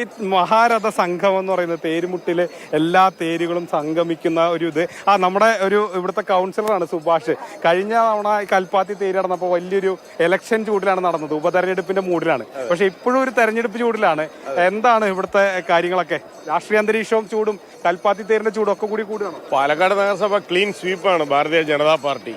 ഈ മഹാരഥ സംഘം എന്ന് പറയുന്നത് തേരുമുട്ടിലെ എല്ലാ തേരുകളും സംഗമിക്കുന്ന ഒരു ഇത്. ആ നമ്മുടെ ഒരു ഇവിടുത്തെ കൗൺസിലറാണ് സുഭാഷ്. കഴിഞ്ഞ തവണ കൽപ്പാത്തി തേര് നടന്നപ്പോൾ വലിയൊരു എലക്ഷൻ ചൂടിലാണ് നടന്നത്. ഉപതെരഞ്ഞെടുപ്പിന്റെ മൂടിലാണ്. പക്ഷെ ഇപ്പോഴും ഒരു തെരഞ്ഞെടുപ്പ് ചൂടിലാണ്. എന്താണ് ഇവിടുത്തെ കാര്യങ്ങളൊക്കെ? രാഷ്ട്രീയ അന്തരീക്ഷവും ചൂടും കൽപ്പാത്തി തേരിന്റെ ചൂടും ഒക്കെ കൂടി കൂടുകയാണ് പാലക്കാട് നഗരസഭ clean സ്വീപ്പാണ് Bharatiya Janata party.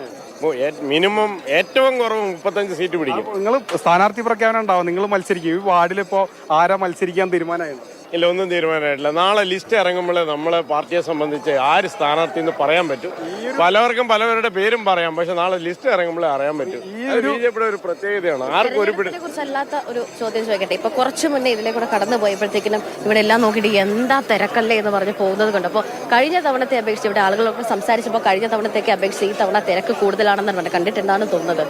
Minimum ഏറ്റവും കുറവ് മുപ്പത്തഞ്ച് സീറ്റ് പിടിക്കും. നിങ്ങൾ സ്ഥാനാർത്ഥി പ്രഖ്യാപനം ഉണ്ടാവും. നിങ്ങൾ മത്സരിക്കും. ഈ വാർഡിൽ ഇപ്പോൾ ആരാ മത്സരിക്കാൻ തീരുമാനമായിരുന്നു ഇല്ല ഒന്നും തീരുമാനമായിട്ടില്ല. നാളെ ലിസ്റ്റ് ഇറങ്ങുമ്പോൾ നമ്മളെ പാർട്ടിയെ സംബന്ധിച്ച് ആര് സ്ഥാനാർത്ഥി എന്ന് പറയാൻ പറ്റും. പലവർക്കും പലവരുടെ പേരും പറയാം പക്ഷെ നാളെ ലിസ്റ്റ് ഇറങ്ങുമ്പോൾ അറിയാൻ പറ്റും. ബി ജെ പിയുടെ ഒരു പ്രത്യേകതയാണ്. ആർക്കും ഒരു കുറിച്ചല്ലാത്ത ഒരു ചോദ്യം ചോദിക്കട്ടെ? ഇപ്പൊ കുറച്ച് മുന്നേ ഇതിലെ കൂടെ കടന്നു പോയപ്പോഴത്തേക്കിനും ഇവിടെ എല്ലാം നോക്കിയിട്ട് എന്താ തിരക്കല്ലേ എന്ന് പറഞ്ഞ് പോകുന്നത് കൊണ്ട്. അപ്പോൾ കഴിഞ്ഞ തവണത്തെ അപേക്ഷിച്ച് ഇവിടെ ആളുകളൊക്കെ സംസാരിച്ചപ്പോൾ കഴിഞ്ഞ തവണത്തേക്ക് അപേക്ഷിച്ച് ഈ തവണ തിരക്ക് കൂടുതലാണെന്നാണ് കണ്ടിട്ട് തോന്നുന്നത്?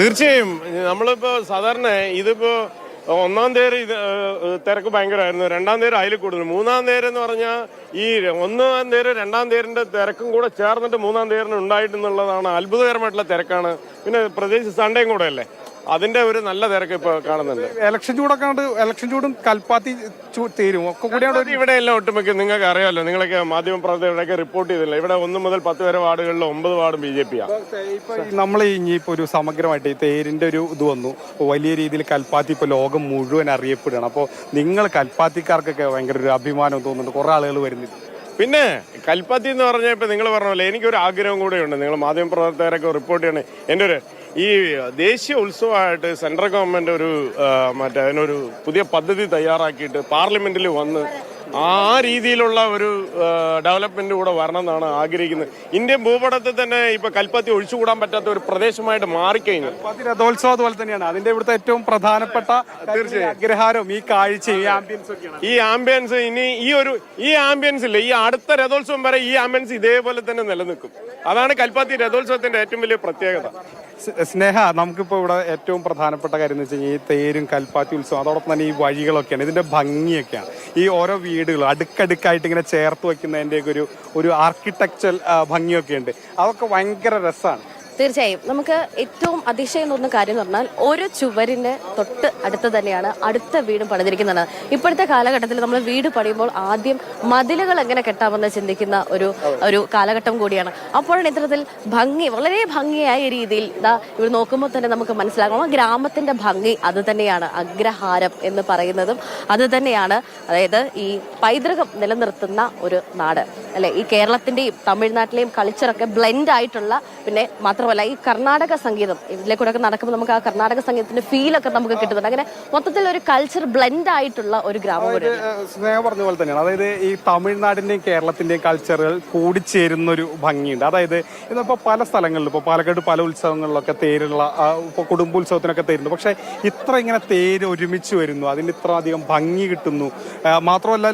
തീർച്ചയായും. നമ്മളിപ്പോ സാധാരണ ഇതിപ്പോ ഒന്നാം തേര് ഇത് തിരക്ക് ഭയങ്കരമായിരുന്നു. രണ്ടാം തേര് അതിൽ കൂടുതൽ. മൂന്നാം തേര് എന്ന് പറഞ്ഞാൽ ഈ ഒന്നാം തേര് രണ്ടാം തേരിന്റെ തിരക്കും കൂടെ ചേർന്നിട്ട് മൂന്നാം തേരിന് ഉണ്ടായിട്ടെന്നുള്ളതാണ് അത്ഭുതകരമായിട്ടുള്ള തിരക്കാണ്. പിന്നെ പ്രത്യേകിച്ച് സൺഡേയും കൂടെ അല്ലേ അതിന്റെ ഒരു നല്ല തിരക്ക് ഇപ്പൊ കാണുന്നുണ്ട്. ഇലക്ഷൻ ചൂടൊക്കെ ഇലക്ഷൻ ചൂടും കൽപ്പാത്തി തീരും. ഒക്കെ കൂടിയാണ് ഇവിടെ എല്ലാം ഒട്ടുമിക്ക നിങ്ങൾക്ക് അറിയാമല്ലോ നിങ്ങളൊക്കെ മാധ്യമപ്രവർത്തകരുടെയൊക്കെ റിപ്പോർട്ട് ചെയ്തില്ല? ഇവിടെ ഒന്ന് മുതൽ പത്ത് വരെ വാർഡുകളിൽ ഒമ്പത് വാർഡും ബി ജെ പിയാണ് നമ്മൾ ഇനിയിപ്പോ ഒരു സമഗ്രമായിട്ട് ഈ തേരിന്റെ ഒരു ഇത് വന്നു. വലിയ രീതിയിൽ കൽപ്പാത്തി ഇപ്പൊ ലോകം മുഴുവൻ അറിയപ്പെടുകയാണ്. അപ്പോൾ നിങ്ങൾ കൽപ്പാത്തിക്കാർക്കൊക്കെ ഭയങ്കര ഒരു അഭിമാനം തോന്നുന്നുണ്ട്. കുറെ ആളുകൾ വരുന്നില്ല. പിന്നെ കൽപ്പാത്തി എന്ന് പറഞ്ഞപ്പോൾ നിങ്ങൾ പറഞ്ഞ പോലെ എനിക്കൊരു ആഗ്രഹം കൂടെയുണ്ട്. നിങ്ങൾ മാധ്യമപ്രവർത്തകരൊക്കെ റിപ്പോർട്ട് ചെയ്യണേ. എന്റെ ഒരു ഈ ദേശീയ ഉത്സവമായിട്ട് സെൻട്രൽ ഗവൺമെന്റ് ഒരു മറ്റേ അതിനൊരു പുതിയ പദ്ധതി തയ്യാറാക്കിയിട്ട് പാർലമെന്റിൽ വന്ന് ആ രീതിയിലുള്ള ഒരു ഡെവലപ്മെന്റ് കൂടെ വരണം എന്നാണ് ആഗ്രഹിക്കുന്നത്. ഇന്ത്യൻ ഭൂപടത്തിൽ തന്നെ ഇപ്പൊ കൽപ്പത്തി ഒഴിച്ചുകൂടാൻ പറ്റാത്ത ഒരു പ്രദേശമായിട്ട് മാറിക്കഴിഞ്ഞു. കൽപ്പാത്തി രഥോത്സവം അതുപോലെ തന്നെയാണ്. അതിന്റെ ഇവിടുത്തെ ഏറ്റവും പ്രധാനപ്പെട്ട അഗ്രഹാരവും ഈ കാഴ്ച ഈ ആംബിയൻസ് ഈ ആംബിയൻസ് ഇനി ഈ ഒരു ഈ ആംബിയൻസ് ഇല്ല. ഈ അടുത്ത രഥോത്സവം വരെ ഈ ആംബിയൻസ് ഇതേപോലെ തന്നെ നിലനിൽക്കും. അതാണ് കൽപ്പാത്തി രഥോത്സവത്തിന്റെ ഏറ്റവും വലിയ പ്രത്യേകത. സ്നേഹ നമുക്കിപ്പോൾ ഇവിടെ ഏറ്റവും പ്രധാനപ്പെട്ട കാര്യം എന്ന് വെച്ച് കഴിഞ്ഞാൽ ഈ തേരും കൽപ്പാത്തി ഉത്സവം അതോടൊപ്പം തന്നെ ഈ വഴികളൊക്കെയാണ് ഇതിന്റെ ഭംഗിയൊക്കെയാണ്. ഈ ഓരോ വീടുകൾ അടുക്കടുക്കായിട്ട് ഇങ്ങനെ ചേർത്ത് വയ്ക്കുന്നതിന്റെയൊക്കെ ഒരു ഒരു ആർക്കിടെക്ചർ ഭംഗിയൊക്കെ ഉണ്ട് അതൊക്കെ ഭയങ്കര രസമാണ് തീർച്ചയായും. നമുക്ക് ഏറ്റവും അതിശയം തോന്നുന്ന കാര്യം എന്ന് പറഞ്ഞാൽ ഒരു ചുവരിന്റെ തൊട്ട് അടുത്ത് തന്നെയാണ് അടുത്ത വീടും പണിതിരിക്കുന്നത്. ഇപ്പോഴത്തെ കാലഘട്ടത്തിൽ നമ്മൾ വീട് പണിയുമ്പോൾ ആദ്യം മതിലുകൾ എങ്ങനെ കെട്ടാമെന്ന് ചിന്തിക്കുന്ന ഒരു ഒരു കാലഘട്ടം കൂടിയാണ്. അപ്പോഴാണ് ഇത്തരത്തിൽ ഭംഗി വളരെ ഭംഗിയായ രീതിയിൽ ഇതാ ഇവർ നോക്കുമ്പോൾ തന്നെ നമുക്ക് മനസ്സിലാകും. ആ ഗ്രാമത്തിന്റെ ഭംഗി അത് തന്നെയാണ്. അഗ്രഹാരം എന്ന് പറയുന്നതും അത് തന്നെയാണ്. അതായത് ഈ പൈതൃകം നിലനിർത്തുന്ന ഒരു നാട്. അല്ലെ? ഈ കേരളത്തിന്റെയും തമിഴ്നാട്ടിലെയും കൾച്ചറൊക്കെ ബ്ലെൻഡ് ആയിട്ടുള്ള പിന്നെ മാത്രമല്ല ഈ കർണാടക സംഗീതം ഇതിലേക്കൂടെ ഒക്കെ നടക്കുമ്പോൾ നമുക്ക് ആ കർണാടക സംഗീതത്തിന്റെ ഫീൽ ഒക്കെ നമുക്ക് കിട്ടുന്നുണ്ട്. അങ്ങനെ മൊത്തത്തിൽ ഒരു കൾച്ചർ ബ്ലെൻഡ് ആയിട്ടുള്ള ഒരു ഗ്രാമം സ്നേഹം പറഞ്ഞ പോലെ തന്നെയാണ്. അതായത് ഈ തമിഴ്നാടിന്റെയും കേരളത്തിന്റെയും കൾച്ചറുകൾ കൂടിച്ചേരുന്ന ഒരു ഭംഗിയുണ്ട്. അതായത് ഇന്നിപ്പോ പല സ്ഥലങ്ങളിലും ഇപ്പോൾ പാലക്കാട് പല ഉത്സവങ്ങളിലൊക്കെ തേരുള്ള ഇപ്പോൾ കുടുംബോത്സവത്തിനൊക്കെ തേരുന്നു. പക്ഷെ ഇത്ര ഇങ്ങനെ തേര് ഒരുമിച്ച് വരുന്നു അതിന് ഇത്ര അധികം ഭംഗി കിട്ടുന്നു. മാത്രമല്ല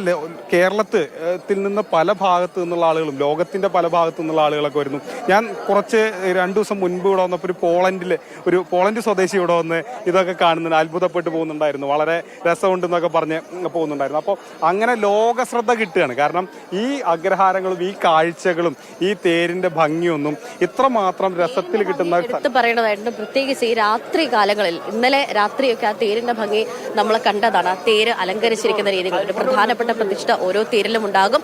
കേരളത്തിൽ നിന്ന് പല ഭാഗത്തു നിന്നുള്ള ആളുകളും ലോകത്തിന്റെ പല ഭാഗത്തു നിന്നുള്ള ആളുകളൊക്കെ വരുന്നു. ഞാൻ കുറച്ച് രണ്ടു ദിവസം മുൻപ് ഇവിടെ വന്നപ്പോൾ ഒരു പോളണ്ടിൽ ഒരു പോളണ്ട് സ്വദേശി ഇവിടെ വന്ന് ഇതൊക്കെ കാണുന്നുണ്ട് അത്ഭുതപ്പെട്ടു പോകുന്നുണ്ടായിരുന്നു. വളരെ രസമുണ്ടെന്നൊക്കെ പറഞ്ഞ് പോകുന്നുണ്ടായിരുന്നു. അപ്പോൾ അങ്ങനെ ലോക ശ്രദ്ധ കിട്ടുകയാണ്. കാരണം ഈ അഗ്രഹാരങ്ങളും ഈ കാഴ്ചകളും ഈ തേരിന്റെ ഭംഗിയൊന്നും ഇത്രമാത്രം രസത്തിൽ കിട്ടുന്ന എടുത്തു പറയേണ്ടതായിട്ടുണ്ട്. പ്രത്യേകിച്ച് ഈ രാത്രി കാലങ്ങളിൽ ഇന്നലെ രാത്രിയൊക്കെ ആ തേരിന്റെ ഭംഗി നമ്മൾ കണ്ടതാണ്. ആ തേര് അലങ്കരിച്ചിരിക്കുന്ന രീതികൾ ഒരു പ്രധാനപ്പെട്ട പ്രതിഷ്ഠ ഓരോ തേരിലും ഉണ്ടാകും.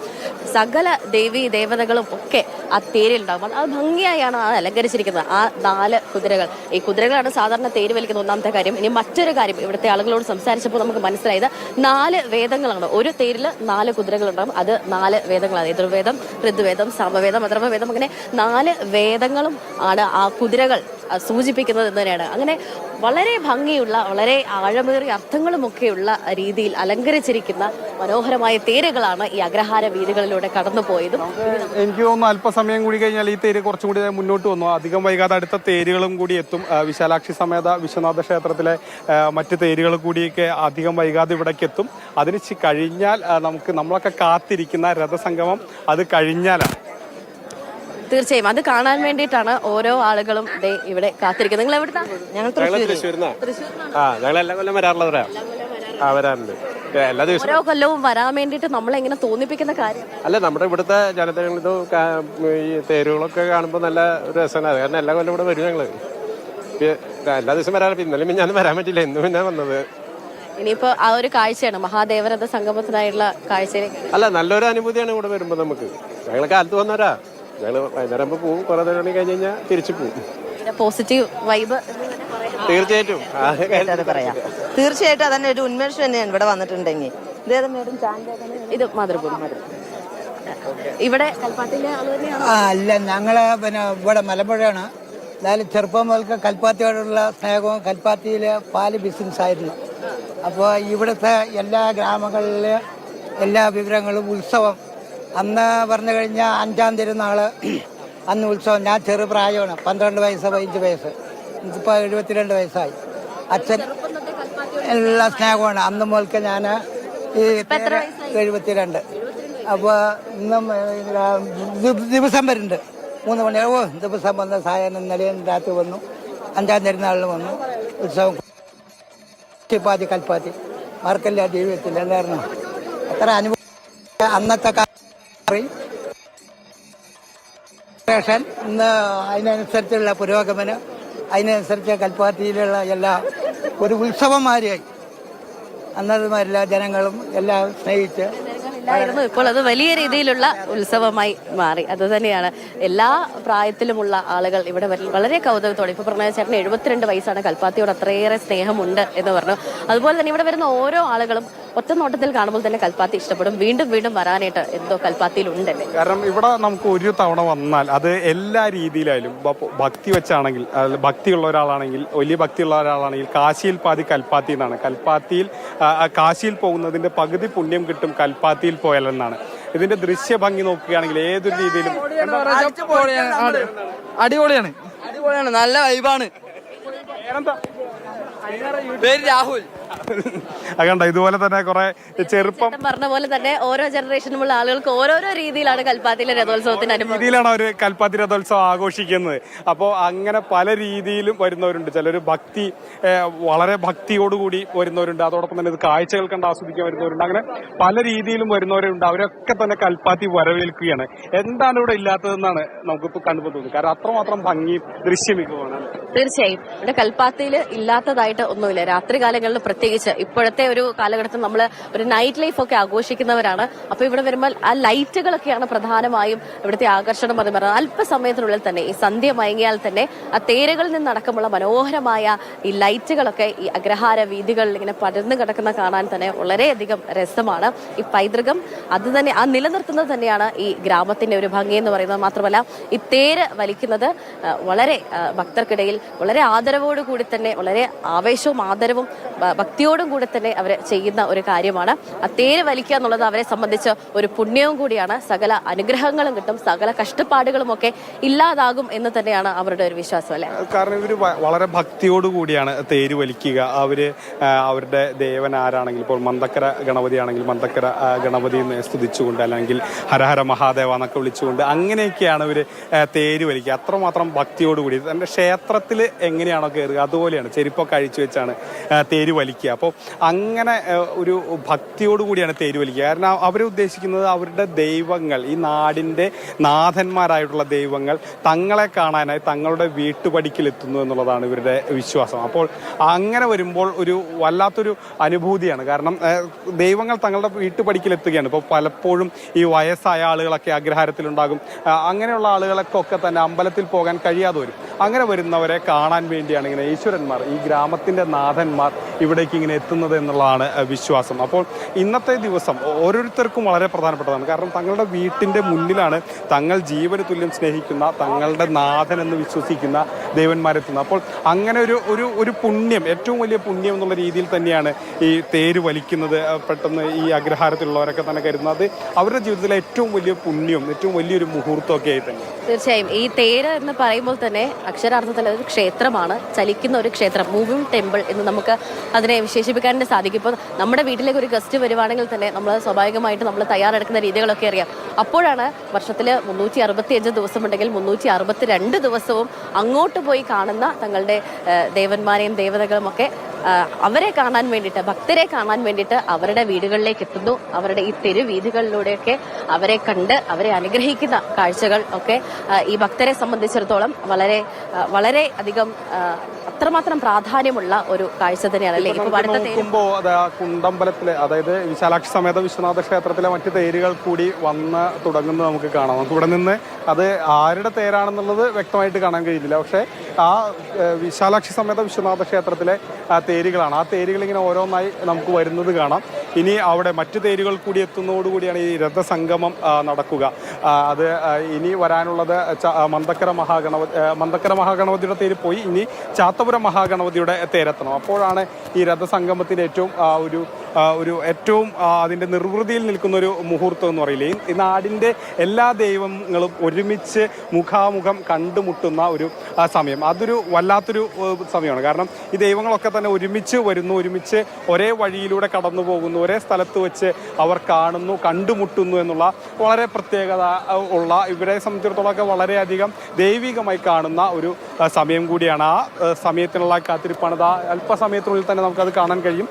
സകല ദേവി ദേവതകളും ഒക്കെ ആ തേരിൽ ഉണ്ടാകും അത് ഭംഗിയായാണ് അത് അലങ്കരിച്ചിരിക്കുന്നത്. ആ നാല് കുതിരകൾ. ഈ കുതിരകളാണ് സാധാരണ തേര് വലിക്കുന്ന ഒന്നാമത്തെ കാര്യം. ഇനി മറ്റൊരു കാര്യം ഇവിടുത്തെ ആളുകളോട് സംസാരിച്ചപ്പോൾ നമുക്ക് മനസ്സിലായത് നാല് വേദങ്ങളാണ്. ഒരു തേരിൽ നാല് കുതിരകളുണ്ടാകും. അത് നാല് വേദങ്ങളാണ്. എതിർവേദം ഋതുവേദം സമവേദം അഥർവവേദം അങ്ങനെ നാല് വേദങ്ങളും ആണ് ആ കുതിരകൾ സൂചിപ്പിക്കുന്നത് എന്ന് തന്നെയാണ്. അങ്ങനെ വളരെ ഭംഗിയുള്ള വളരെ ആഴമേറിയ അർത്ഥങ്ങളുമൊക്കെയുള്ള രീതിയിൽ അലങ്കരിച്ചിരിക്കുന്ന മനോഹരമായ തേരുകളാണ് ഈ അഗ്രഹാര വീതികളിലൂടെ കടന്നു പോയതും എനിക്ക് തോന്നുന്നു അല്പസമയം കൂടി കഴിഞ്ഞാൽ ഈ തേര് കുറച്ചും കൂടി മുന്നോട്ട് വന്നു. അധികം വൈകാതെ അടുത്ത തേരുകളും കൂടി എത്തും. വിശാലാക്ഷി സമേത വിശ്വനാഥ ക്ഷേത്രത്തിലെ മറ്റ് തേരുകൾ കൂടിയൊക്കെ അധികം വൈകാതെ ഇവിടേക്ക് എത്തും. അതിന് കഴിഞ്ഞാൽ നമുക്ക് നമ്മളൊക്കെ കാത്തിരിക്കുന്ന രഥസംഗമം അത് കഴിഞ്ഞാലാണ്. തീർച്ചയായും. അത് കാണാൻ വേണ്ടിയിട്ടാണ് ഓരോ ആളുകളും ഇവിടെ കാത്തിരിക്കുന്നത്. നിങ്ങൾ എവിടുന്നാ? ഞങ്ങൾ ഞങ്ങൾ എല്ലാ കൊല്ലം വരാറുള്ളവരാ ആ വരാറുണ്ട്. എല്ലാ ദിവസവും. ഓരോ കൊല്ലവും വരാൻ വേണ്ടിയിട്ട് നമ്മളെ ഇങ്ങനെ തോന്നിപ്പിക്കുന്ന കാര്യം. അല്ല നമ്മുടെ ഇവിടുത്തെ ജനതകൾ ഇത് ഈ തേരുകളൊക്കെ കാണുമ്പോൾ നല്ല രസമാണ്. കാരണം എല്ലാ കൊല്ലം ഇവിടെ വരും ഞങ്ങൾ. എല്ലാ ദിവസം വരാൻ ഇന്നലെ ഞാൻ വരാൻ പറ്റില്ല. ഇന്ന് പിന്നെ വന്നത്. ഇനിയിപ്പോ ആ ഒരു കാഴ്ചയാണ്. മഹാദേവരഥ സംഗമത്തിനായുള്ള കാഴ്ചയിലേക്ക്. അല്ല നല്ലൊരു അനുഭൂതിയാണ് ഇവിടെ വരുമ്പോ നമുക്ക്. ഞങ്ങൾ കാലത്ത് വന്നവരാ. ഞങ്ങൾ വൈകുന്നേരം ആകുമ്പോൾ പോകും കുറേ നേരം കഴിഞ്ഞ് കഴിഞ്ഞാൽ തിരിച്ചു പോകും പോസിറ്റീവ് വൈബ് തീർച്ചയായിട്ടും. ആ അത് പറയാം. തീർച്ചയായിട്ടും അതന്നെ ഒരു ഉന്മേഷം തന്നെയാണ് ഇവിടെ വന്നിട്ടുണ്ടെങ്കിൽ. ഇതേത് മേഡം? ഇത് മാതൃഭൂമി ഇവിടെ കൽപ്പാത്തിലെ ആൾ തന്നെയാണ്? ആ അല്ല ഞങ്ങൾ പിന്നെ ഇവിടെ മലമ്പുഴയാണ്. എന്നാലും ചെറുപ്പം മുതൽക്ക് കൽപ്പാത്തിയോടുള്ള സ്നേഹവും കൽപ്പാത്തിയിലെ പാൽ ബിസിനസ് ആയിരുന്നു. അപ്പോൾ ഇവിടുത്തെ എല്ലാ ഗ്രാമങ്ങളിലെ എല്ലാ വിവരങ്ങളും ഉത്സവം അന്ന് പറഞ്ഞു കഴിഞ്ഞാൽ അഞ്ചാം തിരുനാൾ അന്ന് ഉത്സവം. ഞാൻ ചെറുപ്രായമാണ് പന്ത്രണ്ട് വയസ്സ് പതിനഞ്ച് വയസ്സ്. ഇപ്പോൾ എഴുപത്തിരണ്ട് വയസ്സായി. അച്ഛൻ എല്ലാ സ്നേഹമാണ് അന്ന് മുതൽക്ക് ഞാൻ ഈ എഴുപത്തിരണ്ട്. അപ്പോൾ ഇന്നും ദിവസം വരുന്നുണ്ട്. മൂന്ന് മണി. ഓ ദിവസം വന്ന സായനം ഇന്നലെയും രാത്രി വന്നു. അഞ്ചാം തിരുനാളിൽ വന്നു. ഉത്സവം. പാതി കൽപ്പാത്തി. മറക്കല്ല ജീവിതത്തിൽ എന്തായിരുന്നു? അത്ര അനുഭവം. അന്നത്തെ കാലം സ്റ്റേഷൻ ഇന്ന് അതിനനുസരിച്ചുള്ള പുരോഗമനം അതിനനുസരിച്ച് കൽപ്പാത്തിയിലുള്ള എല്ലാ ഒരു ഉത്സവമാരിയായി. അന്നതുമാരെല്ലാ ജനങ്ങളും എല്ലാം സ്നേഹിച്ച് ഇല്ലായിരുന്നു ഇപ്പോൾ അത് വലിയ രീതിയിലുള്ള ഉത്സവമായി മാറി. അത് തന്നെയാണ് എല്ലാ പ്രായത്തിലുമുള്ള ആളുകൾ ഇവിടെ വളരെ കൗതുകത്തോടെ. ഇപ്പൊ പറഞ്ഞ ചേട്ടന് എഴുപത്തിരണ്ട് വയസ്സാണ് കൽപ്പാത്തിയോട് അത്രയേറെ സ്നേഹമുണ്ട് എന്ന് പറഞ്ഞു. അതുപോലെ തന്നെ ഇവിടെ വരുന്ന ഓരോ ആളുകളും ഒറ്റ നോട്ടത്തിൽ കാണുമ്പോൾ തന്നെ കൽപ്പാത്തി ഇഷ്ടപ്പെടും. വീണ്ടും വീണ്ടും വരാനായിട്ട് എന്തോ കൽപ്പാത്തിയിൽ ഉണ്ടല്ലേ കാരണം ഇവിടെ നമുക്ക് ഒരു തവണ വന്നാൽ അത് എല്ലാ രീതിയിലായാലും ഭക്തി വെച്ചാണെങ്കിൽ ഭക്തിയുള്ള ഒരാളാണെങ്കിൽ വലിയ ഭക്തിയുള്ള ഒരാളാണെങ്കിൽ കാശിയിൽ പാതി കൽപ്പാത്തി എന്നാണ്. കൽപ്പാത്തിയിൽ കാശിയിൽ പോകുന്നതിന്റെ പകുതി പുണ്യം കിട്ടും കൽപ്പാത്തിയിൽ പോയാലെന്നാണ്. ഇതിന്റെ ദൃശ്യഭംഗി നോക്കുകയാണെങ്കിൽ ഏതൊരു രീതിയിലും അടിപൊളിയാണ് അടിപൊളിയാണ് നല്ല വൈബാണ്? പേര് രാഹുൽ. അതുകൊണ്ട് ഇതുപോലെ തന്നെ കുറെ ചെറുപ്പം പറഞ്ഞ പോലെ തന്നെ ഓരോ ജനറേഷനുമുള്ള ആളുകൾക്ക് ഓരോരോ രീതിയിലാണ് കൽപ്പാത്തിയിലെ രഥോത്സവത്തിന്റെ അനുഭവം. രീതിയിലാണ് അവർ കൽപ്പാത്തി രഥോത്സവം ആഘോഷിക്കുന്നത്. അപ്പോൾ അങ്ങനെ പല രീതിയിലും വരുന്നവരുണ്ട്. ചിലർ ഭക്തി വളരെ ഭക്തിയോടുകൂടി വരുന്നവരുണ്ട്. അതോടൊപ്പം തന്നെ ഇത് കാഴ്ചകൾ കണ്ട് ആസ്വദിക്കാൻ വരുന്നവരുണ്ട്. അങ്ങനെ പല രീതിയിലും വരുന്നവരുണ്ട്. അവരൊക്കെ തന്നെ കൽപ്പാത്തി വരവേൽക്കുകയാണ്. എന്താണ് ഇവിടെ ഇല്ലാത്തതെന്നാണ് നമുക്കിപ്പോൾ കണ്ടുപോ തോന്നുന്നത് കാരണം അത്രമാത്രം ഭംഗി ദൃശ്യമിക്കുകയാണ് തീർച്ചയായും. ഇവിടെ കൽപ്പാത്തിയിൽ ഇല്ലാത്തതായിട്ട് ഒന്നുമില്ല. രാത്രി കാലങ്ങളിൽ പ്രത്യേകിച്ച് ഇപ്പോഴത്തെ ഒരു കാലഘട്ടത്തിൽ നമ്മൾ ഒരു നൈറ്റ് ലൈഫ് ഒക്കെ ആഘോഷിക്കുന്നവരാണ്. അപ്പോൾ ഇവിടെ വരുമ്പോൾ ആ ലൈറ്റുകളൊക്കെയാണ് പ്രധാനമായും ഇവിടുത്തെ ആകർഷണം എന്ന് പറയുന്നത്. അല്പസമയത്തിനുള്ളിൽ തന്നെ ഈ സന്ധ്യ മയങ്ങിയാൽ തന്നെ ആ തേരുകളിൽ നിന്നടക്കമുള്ള മനോഹരമായ ഈ ലൈറ്റുകളൊക്കെ ഈ അഗ്രഹാര വീതികളിൽ ഇങ്ങനെ പടർന്നു കിടക്കുന്ന കാണാൻ തന്നെ വളരെയധികം രസമാണ്. ഈ പൈതൃകം അത് തന്നെ ആ നിലനിർത്തുന്നത് തന്നെയാണ് ഈ ഗ്രാമത്തിന്റെ ഒരു ഭംഗി എന്ന് പറയുന്നത് മാത്രമല്ല ഈ തേര് വലിക്കുന്നത് വളരെ ഭക്തർക്കിടയിൽ വളരെ ആദരവോടുകൂടി തന്നെ വളരെ ആവേശവും ആദരവും ഭ- ഭക്തിയോടും കൂടെ തന്നെ അവർ ചെയ്യുന്ന ഒരു കാര്യമാണ്. തേര് വലിക്കുക എന്നുള്ളത് അവരെ സംബന്ധിച്ച് ഒരു പുണ്യവും കൂടിയാണ്. സകല അനുഗ്രഹങ്ങളും കിട്ടും സകല കഷ്ടപ്പാടുകളും ഒക്കെ ഇല്ലാതാകും എന്ന് തന്നെയാണ് അവരുടെ ഒരു വിശ്വാസം അല്ലെ? കാരണം ഇവർ വളരെ ഭക്തിയോടുകൂടിയാണ് തേര് വലിക്കുക. അവർ അവരുടെ ദേവൻ ആരാണെങ്കിൽ ഇപ്പോൾ മന്ദക്കര ഗണപതി ആണെങ്കിൽ മന്ദക്കര ഗണപതി സ്തുതിച്ചുകൊണ്ട് അല്ലെങ്കിൽ ഹരഹര മഹാദേവ എന്നൊക്കെ വിളിച്ചുകൊണ്ട് അങ്ങനെയൊക്കെയാണ് ഇവർ തേര് വലിക്കുക. അത്രമാത്രം ഭക്തിയോടുകൂടി തന്റെ ക്ഷേത്രത്തിൽ എങ്ങനെയാണോ കയറുക അതുപോലെയാണ് ചെരുപ്പൊക്കെ അഴിച്ചു വെച്ചാണ് തേര് വലിക്കുക. അപ്പോൾ അങ്ങനെ ഒരു ഒരു ഭക്തിയോടുകൂടിയാണ് തേര് വലിക്കുക കാരണം അവർ ഉദ്ദേശിക്കുന്നത് അവരുടെ ദൈവങ്ങൾ ഈ നാടിന്റെ നാഥന്മാരായിട്ടുള്ള ദൈവങ്ങൾ തങ്ങളെ കാണാനായി തങ്ങളുടെ വീട്ടുപടിക്കൽ എത്തുന്നു എന്നുള്ളതാണ് ഇവരുടെ വിശ്വാസം. അപ്പോൾ അങ്ങനെ വരുമ്പോൾ ഒരു വല്ലാത്തൊരു അനുഭൂതിയാണ്. കാരണം ദൈവങ്ങൾ തങ്ങളുടെ വീട്ടുപടിക്കൽ എത്തുകയാണ് ഇപ്പോൾ പലപ്പോഴും ഈ വയസ്സായ ആളുകളൊക്കെ അഗ്രഹാരത്തിലുണ്ടാകും. അങ്ങനെയുള്ള ആളുകളൊക്കെ തന്നെ അമ്പലത്തിൽ പോകാൻ കഴിയാതെ വരും. അങ്ങനെ വരുന്നവരെ കാണാൻ വേണ്ടിയാണ് ഇങ്ങനെ ഈശ്വരന്മാർ ഈ ഗ്രാമത്തിന്റെ നാഥന്മാർ ഇവിടേക്ക് ഇങ്ങനെ എത്തുന്നത് എന്നുള്ളതാണ് വിശ്വാസം. അപ്പോൾ ഇന്നത്തെ ദിവസം ഓരോരുത്തർക്കും വളരെ പ്രധാനപ്പെട്ടതാണ്. കാരണം തങ്ങളുടെ വീട്ടിന്റെ മുന്നിലാണ് തങ്ങൾ ജീവന് തുല്യം സ്നേഹിക്കുന്ന തങ്ങളുടെ നാഥൻ എന്ന് വിശ്വസിക്കുന്ന ദേവന്മാരെത്തുന്നത്. അപ്പോൾ അങ്ങനെ ഒരു ഒരു ഒരു പുണ്യം ഏറ്റവും വലിയ പുണ്യം എന്നുള്ള രീതിയിൽ തന്നെയാണ് ഈ തേര് വലിക്കുന്നത് പെട്ടെന്ന് ഈ അഗ്രഹാരത്തിലുള്ളവരൊക്കെ തന്നെ കരുതുന്നത്. അവരുടെ ജീവിതത്തിലെ ഏറ്റവും വലിയ പുണ്യം ഏറ്റവും വലിയൊരു മുഹൂർത്തമൊക്കെ ആയി തന്നെ. തീർച്ചയായും. ഈ തേര് എന്ന് പറയുമ്പോൾ തന്നെ അക്ഷരാർത്ഥത്തിൽ ഒരു ക്ഷേത്രമാണ്. ചലിക്കുന്ന ഒരു ക്ഷേത്രം മൂവിംഗ് ടെമ്പിൾ എന്ന് നമുക്ക് അതിനെ വിശേഷിപ്പിക്കാൻ വിശേഷിപ്പിക്കാനായിട്ട് സാധിക്കും. ഇപ്പോൾ നമ്മുടെ വീട്ടിലേക്ക് ഒരു ഗസ്റ്റ് വരുവാണെങ്കിൽ തന്നെ നമ്മൾ സ്വാഭാവികമായിട്ട് നമ്മൾ തയ്യാറെടുക്കുന്ന രീതികളൊക്കെ അറിയാം. അപ്പോഴാണ് വർഷത്തിൽ മുന്നൂറ്റി അറുപത്തി അഞ്ച് ദിവസമുണ്ടെങ്കിൽ മുന്നൂറ്റി അറുപത്തി രണ്ട് ദിവസവും അങ്ങോട്ട് പോയി കാണുന്ന തങ്ങളുടെ ദേവന്മാരെയും ദേവതകളും ഒക്കെ അവരെ കാണാൻ വേണ്ടിയിട്ട് ഭക്തരെ കാണാൻ വേണ്ടിയിട്ട് അവരുടെ വീടുകളിലേക്ക് എത്തുന്നു. അവരുടെ ഈ തെരുവീഥികളിലൂടെയൊക്കെ അവരെ കണ്ട് അവരെ അനുഗ്രഹിക്കുന്ന കാഴ്ചകൾ ഒക്കെ ഈ ഭക്തരെ സംബന്ധിച്ചിടത്തോളം വളരെ വളരെ അധികം അത്രമാത്രം പ്രാധാന്യമുള്ള ഒരു കാഴ്ച തന്നെയാണ് അല്ലേ? ഇപ്പൊ അടുത്ത തേര് നോക്കുമ്പോ അത് കുണ്ടമ്പലത്തിലെ അതായത് വിശാലാക്ഷി സമേത വിശ്വനാഥ ക്ഷേത്രത്തിലെ മറ്റ് തേരുകൾ കൂടി വന്ന് തുടങ്ങുന്നത് നമുക്ക് കാണാം. നമുക്ക് ഇവിടെ നിന്ന് അത് ആരുടെ തേരാണെന്നുള്ളത് വ്യക്തമായിട്ട് കാണാൻ കഴിയില്ല പക്ഷേ ആ വിശാലാക്ഷി സമേത വിശ്വനാഥ ക്ഷേത്രത്തിലെ തേരുകളാണ്. ആ തേരുകൾ ഇങ്ങനെ ഓരോന്നായി നമുക്ക് വരുന്നത് കാണാം. ഇനി അവിടെ മറ്റു തേരുകൾ കൂടി എത്തുന്നതോടുകൂടിയാണ് ഈ രഥസംഗമം നടക്കുക. അത് ഇനി വരാനുള്ളത് മന്ദക്കര മഹാഗണപതി മന്ദക്കര മഹാഗണപതിയുടെ തേര് പോയി. ഇനി ചാത്തപുരം മഹാഗണപതിയുടെ തേരെത്തണം. അപ്പോഴാണ് ഈ രഥസംഗമത്തിന്റെ ഏറ്റവും ഒരു ഒരു ഏറ്റവും അതിന്റെ നിർവൃതിയിൽ നിൽക്കുന്ന ഒരു മുഹൂർത്തം എന്ന് പറയില്ലേ? ഈ- നാടിന്റെ എല്ലാ ദൈവങ്ങളും ഒരുമിച്ച് മുഖാമുഖം കണ്ടുമുട്ടുന്ന ഒരു സമയം. അതൊരു വല്ലാത്തൊരു സമയമാണ്. കാരണം ഈ ദൈവങ്ങളൊക്കെ തന്നെ ഒരുമിച്ച് വരുന്നു ഒരുമിച്ച് ഒരേ വഴിയിലൂടെ കടന്നു പോകുന്നു ഒരേ സ്ഥലത്ത് വെച്ച് അവർ കാണുന്നു കണ്ടുമുട്ടുന്നു എന്നുള്ള വളരെ പ്രത്യേകത ഉള്ള ഇവരെ സംബന്ധിച്ചിടത്തോളമൊക്കെ വളരെയധികം ദൈവികമായി കാണുന്ന ഒരു സമയം കൂടിയാണ്. ആ സമയത്തിനുള്ള കാത്തിരിപ്പാണ്. അത് അല്പസമയത്തിനുള്ളിൽ തന്നെ നമുക്കത് കാണാൻ കഴിയും.